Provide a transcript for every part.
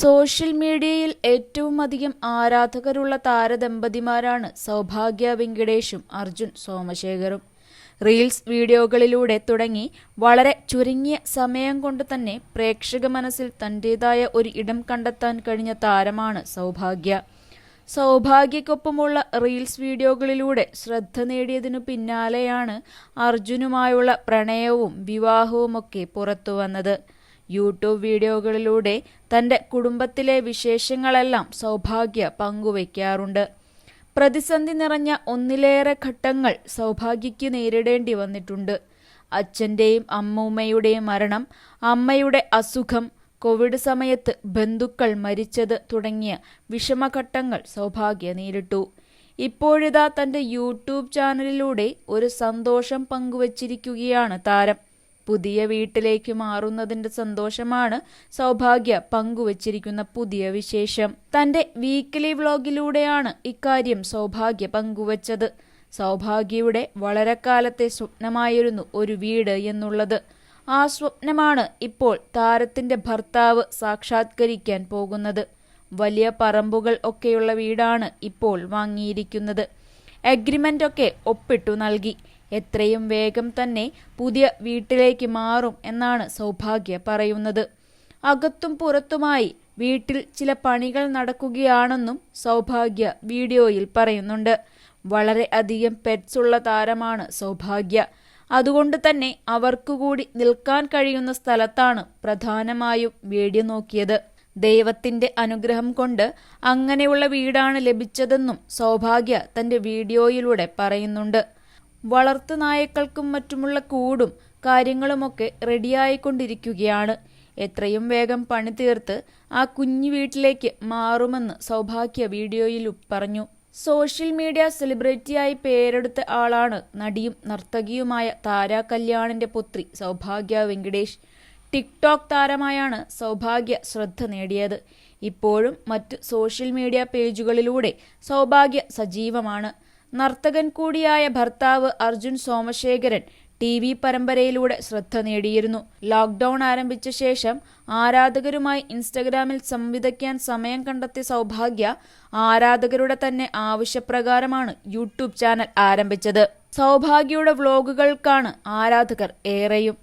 Social മീഡിയയിൽ ഏറ്റവും അധികം ആരാധകരുള്ള താരദമ്പതിമാരാണ് സൗഭാഗ്യ വെങ്കിടേഷും അർജുൻ സോമശേഖറും. റീൽസ് വീഡിയോകളിലൂടെ തുടങ്ങി വളരെ ചുരുങ്ങിയ സമയം കൊണ്ട് തന്നെ പ്രേക്ഷക മനസ്സിൽ തന്റേതായ ഒരു ഇടം കണ്ടെത്താൻ കഴിഞ്ഞ താരമാണ് സൗഭാഗ്യ. സൗഭാഗ്യക്കൊപ്പമുള്ള റീൽസ് വീഡിയോകളിലൂടെ ശ്രദ്ധ നേടിയതിനു പിന്നാലെയാണ് അർജുനുമായുള്ള പ്രണയവും വിവാഹവുമൊക്കെ പുറത്തുവന്നത് യൂട്യൂബ് വീഡിയോകളിലൂടെ തന്റെ കുടുംബത്തിലെ വിശേഷങ്ങളെല്ലാം സൗഭാഗ്യ പങ്കുവയ്ക്കാറുണ്ട്. പ്രതിസന്ധി നിറഞ്ഞ ഒന്നിലേറെ ഘട്ടങ്ങൾ സൗഭാഗ്യയ്ക്ക് നേരിടേണ്ടി വന്നിട്ടുണ്ട്. അച്ഛന്റെയും അമ്മൂമ്മയുടെയും മരണം അമ്മയുടെ അസുഖം കോവിഡ് സമയത്ത് ബന്ധുക്കൾ മരിച്ചത് തുടങ്ങിയ വിഷമഘട്ടങ്ങൾ സൗഭാഗ്യ നേരിട്ടു. ഇപ്പോഴിതാ തന്റെ യൂട്യൂബ് ചാനലിലൂടെ ഒരു സന്തോഷം പങ്കുവച്ചിരിക്കുകയാണ് താരം. പുതിയ വീട്ടിലേക്ക് മാറുന്നതിന്റെ സന്തോഷമാണ് സൗഭാഗ്യ പങ്കുവച്ചിരിക്കുന്ന പുതിയ വിശേഷം. തന്റെ വീക്കിലി വ്ലോഗിലൂടെയാണ് ഇക്കാര്യം സൗഭാഗ്യ പങ്കുവച്ചത്. സൗഭാഗ്യയുടെ വളരെക്കാലത്തെ സ്വപ്നമായിരുന്നു ഒരു വീട് എന്നുള്ളത്. ആ സ്വപ്നമാണ് ഇപ്പോൾ താരത്തിന്റെ ഭർത്താവ് സാക്ഷാത്കരിക്കാൻ പോകുന്നത്. വലിയ പറമ്പുകൾ ഒക്കെയുള്ള വീടാണ് ഇപ്പോൾ വാങ്ങിയിരിക്കുന്നത്. അഗ്രിമെന്റ് ഒക്കെ ഒപ്പിട്ടു നൽകി. എത്രയും വേഗം തന്നെ പുതിയ വീട്ടിലേക്ക് മാറും എന്നാണ് സൗഭാഗ്യ പറയുന്നത്. അകത്തും പുറത്തുമായി വീട്ടിൽ ചില പണികൾ നടക്കുകയാണെന്നും സൗഭാഗ്യ വീഡിയോയിൽ പറയുന്നുണ്ട്. വളരെ അധികം പെറ്റ്സ് ഉള്ള താരമാണ് സൗഭാഗ്യ. അതുകൊണ്ട് തന്നെ അവർക്കുകൂടി നിൽക്കാൻ കഴിയുന്ന സ്ഥലത്താണ് പ്രധാനമായും വീഡിയോ നോക്കിയത്. ദൈവത്തിന്റെ അനുഗ്രഹം കൊണ്ട് അങ്ങനെയുള്ള വീടാണ് ലഭിച്ചതെന്നും സൗഭാഗ്യ തന്റെ വീഡിയോയിലൂടെ പറയുന്നുണ്ട്. വളർത്തു നായക്കൾക്കും മറ്റുമുള്ള കൂടും കാര്യങ്ങളുമൊക്കെ റെഡിയായിക്കൊണ്ടിരിക്കുകയാണ്. എത്രയും വേഗം പണി തീർത്ത് ആ കുഞ്ഞു വീട്ടിലേക്ക് മാറുമെന്ന് സൗഭാഗ്യ വീഡിയോയിൽ പറഞ്ഞു. സോഷ്യൽ മീഡിയ സെലിബ്രിറ്റിയായി പേരെടുത്ത ആളാണ് നടിയും നർത്തകിയുമായ താര കല്യാണിന്റെ പുത്രി സൗഭാഗ്യ വെങ്കടേഷ്. ടിക്ടോക്ക് താരമായാണ് സൗഭാഗ്യ ശ്രദ്ധ നേടിയത്. ഇപ്പോഴും മറ്റ് സോഷ്യൽ മീഡിയ പേജുകളിലൂടെ സൗഭാഗ്യ സജീവമാണ്. നർത്തകൻ കൂടിയായ ഭർത്താവ് അർജുൻ സോമശേഖരൻ ടി വി പരമ്പരയിലൂടെ ശ്രദ്ധ നേടിയിരുന്നു. ലോക്ക്ഡൌൺ ആരംഭിച്ച ശേഷം ആരാധകരുമായി ഇൻസ്റ്റഗ്രാമിൽ സംവിധിക്കാൻ സമയം കണ്ടെത്തിയ സൗഭാഗ്യ ആരാധകരുടെ തന്നെ ആവശ്യപ്രകാരമാണ് യൂട്യൂബ് ചാനൽ ആരംഭിച്ചത്. സൗഭാഗ്യയുടെ വ്ലോഗുകൾക്കാണ് ആരാധകർ ഏറെയും.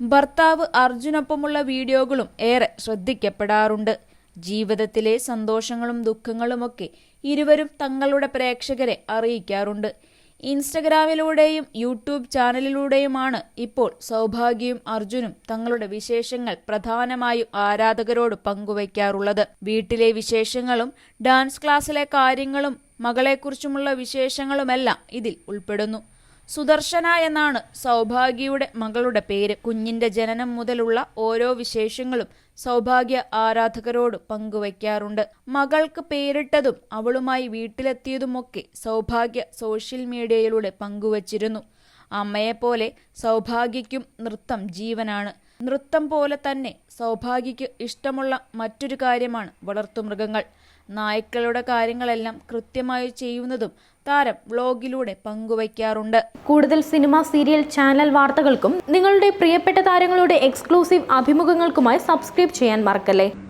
ഭർത്താവ് അർജുനൊപ്പമുള്ള വീഡിയോകളും ഏറെ ശ്രദ്ധിക്കപ്പെടാറുണ്ട്. ജീവിതത്തിലെ സന്തോഷങ്ങളും ദുഃഖങ്ങളുമൊക്കെ ഇരുവരും തങ്ങളുടെ പ്രേക്ഷകരെ അറിയിക്കാറുണ്ട്. ഇൻസ്റ്റഗ്രാമിലൂടെയും യൂട്യൂബ് ചാനലിലൂടെയുമാണ് ഇപ്പോൾ സൗഭാഗ്യയും അർജുനും തങ്ങളുടെ വിശേഷങ്ങൾ പ്രധാനമായും ആരാധകരോട് പങ്കുവയ്ക്കാറുള്ളത്. വീട്ടിലെ വിശേഷങ്ങളും ഡാൻസ് ക്ലാസ്സിലെ കാര്യങ്ങളും മകളെക്കുറിച്ചുമുള്ള വിശേഷങ്ങളുമെല്ലാം ഇതിൽ ഉൾപ്പെടുന്നു. സുദർശന എന്നാണ് സൗഭാഗ്യയുടെ മകളുടെ പേര്. കുഞ്ഞിന്റെ ജനനം മുതലുള്ള ഓരോ വിശേഷങ്ങളും സൗഭാഗ്യ ആരാധകരോട് പങ്കുവയ്ക്കാറുണ്ട്. മകൾക്ക് പേരിട്ടതും അവളുമായി വീട്ടിലെത്തിയതുമൊക്കെ സൗഭാഗ്യ സോഷ്യൽ മീഡിയയിലൂടെ പങ്കുവച്ചിരുന്നു. അമ്മയെപ്പോലെ സൗഭാഗ്യയ്ക്കും നൃത്തം ജീവനാണ്. നൃത്തം പോലെ തന്നെ സൗഭാഗ്യയ്ക്ക് ഇഷ്ടമുള്ള മറ്റൊരു കാര്യമാണ് വളർത്തുമൃഗങ്ങൾ നായ്ക്കളുടെ കാര്യങ്ങളെല്ലാം കൃത്യമായി ചെയ്യുന്നതും താരം വ്ലോഗിലൂടെ പങ്കുവയ്ക്കാറുണ്ട്. കൂടുതൽ സിനിമ സീരിയൽ ചാനൽ വാർത്തകൾക്കും നിങ്ങളുടെ പ്രിയപ്പെട്ട താരങ്ങളുടെ എക്സ്ക്ലൂസീവ് അഭിമുഖങ്ങൾക്കുമായി സബ്സ്ക്രൈബ് ചെയ്യാൻ മറക്കല്ലേ?